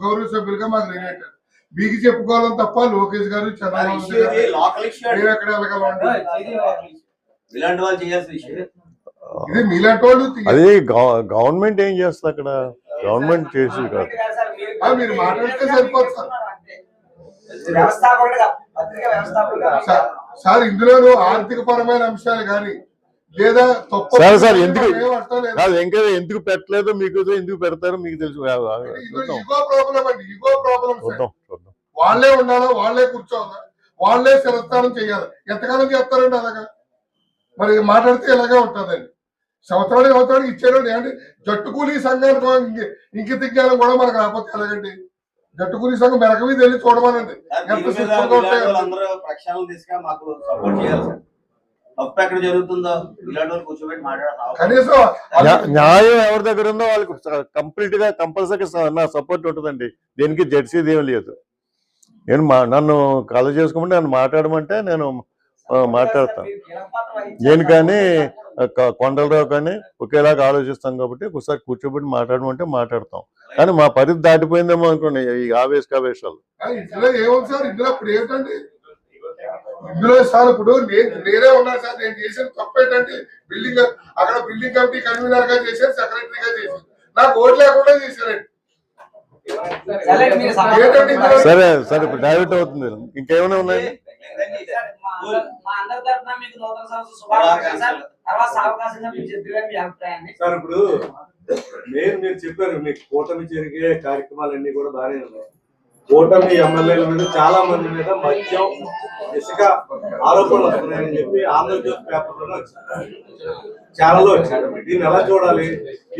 గౌరవ సభ్యులుగా మాకు రిలేటెడ్ మీకు చెప్పుకోవాలని తప్ప లోకేష్ గారు ఇది మీలాంటి వాళ్ళు అది గవ- గవర్నమెంట్ ఏం చేస్తుంది అక్కడ? గవర్నమెంట్ చేసేది కాదు. ఆ, మీరు మాట్లాడితే సరిపోదు సార్. వ్యవస్థాపకుడుగా పత్రికా వ్యవస్థాపకుడుగా సార్ సార్ ఇందులోనూ ఆర్థిక పరమైన అంశాలు కానీ లేదా తప్పు సరే సార్, ఎందుకు-. కాదు ఇంకా ఎందుకు పెట్టలేదో? మీకు ఎందుకు పెడతారో? మీకు తెలుసు. చూద్దాం. అండి. చూద్దాం వాళ్ళే ఉండాలా? వాళ్ళే కూర్చోవాలా? వాళ్ళే శిరస్థానం చేయాలి? ఎంతకాలం చేస్తారండి అలాగా? మరి మాట్లాడితే ఇలాగే ఉంటుందండి? సంవత్సరానికి సంవత్సరానికి ఇచ్చేయండి ఏంటి జట్టు కూలీ సంఘానికి ఇంకి- జ్ఞానం కూడా మనకు రాకపోతే ఎలాగండి? జట్టు కూలీ సంఘం మెరక మీద వెళ్ళి చూడమనండి. ఎంత ఉంటాయో తప్పు ఎక్కడ జరుగుతుందో? ఇలాంటి వాళ్ళు కూర్చోబెట్టి మాట్లాడాలి కనీసం న్యా- న్యాయం ఎవరి దగ్గర ఉందో వాళ్ళకి కంప్లీట్గా కంపల్సరీ నా సపోర్ట్ ఉంటుందండి. దేనికి జెర్సీ ఏం లేదు. నేను మా నన్ను కల చేసుకోమంటే నన్ను మాట్లాడమంటే నేను మాట్లాడతాను. నేను కానీ కొండలరావు కానీ ఒకేలాగా ఆలోచిస్తాం కాబట్టి ఒకసారి కూర్చోబెట్టి మాట్లాడమంటే మాట్లాడతాం. కానీ మా పరిధి దాటిపోయిందేమో అనుకోండి ఈ ఆవేశకావేశాలు. ఆ, ఇందులో ఏముంది సార్? ఇందులో ఇప్పుడు ఏంటండి ఇందులో సార్ ఇప్పుడు నేను నేనే ఉన్నాను సార్ నేను చేసిన తప్పు ఏంటంటే బిల్డింగ్ అక్కడ బిల్డింగ్ కమిటీ కన్వీనర్గా చేశారు సెక్రటరీగా చేశారు. నాకు ఓటు లేకుండా చేశారండి. సరే? సరే సరే ఇప్పుడు డైవర్ట్ అవుతుంది. ఇంకేమైనా ఉన్నాయండి? సార్, ఇప్పుడు మెయిన్ మీరు చెప్పారు మీకు కూటమి జరిగే కార్యక్రమాలన్నీ కూడా బాగానే ఉన్నాయి. కూటమి ఎమ్మెల్యేల మీద చాలా మంది మీద మద్యం ఇసుక ఆరోపణలు వస్తున్నాయని చెప్పి ఆంధ్రజ్యోతి పేపర్లోనే వచ్చింది. ఛానల్లో వచ్చింది. దీన్ని ఎలా చూడాలి?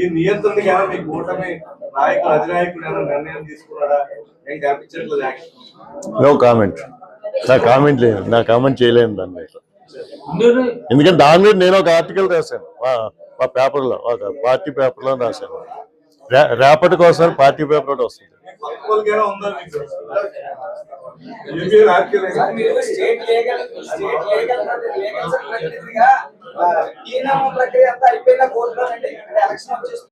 ఈ నియంత్రణకి ఏమైనా మీ కూటమి నాయకులు అధినాయకుడు ఏమైనా నిర్ణయం తీసుకున్నాడా? ఏం కనిపించట్లేదు యాక్షన్ నో కామెంట్ నా కామెంట్ లేదు. నా కామెంట్ చేయలేను దాని మీద. ఎందుకంటే దాని మీద నేను ఒక ఆర్టికల్ రాశాను. మా మా పేపర్లో ఒక పార్టీ పేపర్లో రాశాను. రేపటి కోసం పార్టీ పేపర్ ఒకటి వస్తుంది. State legal state legal legal ప్రక్రియ అంతా అయిపోయిన కోర్టులో అండి ఎలక్షన్ వచ్చేసి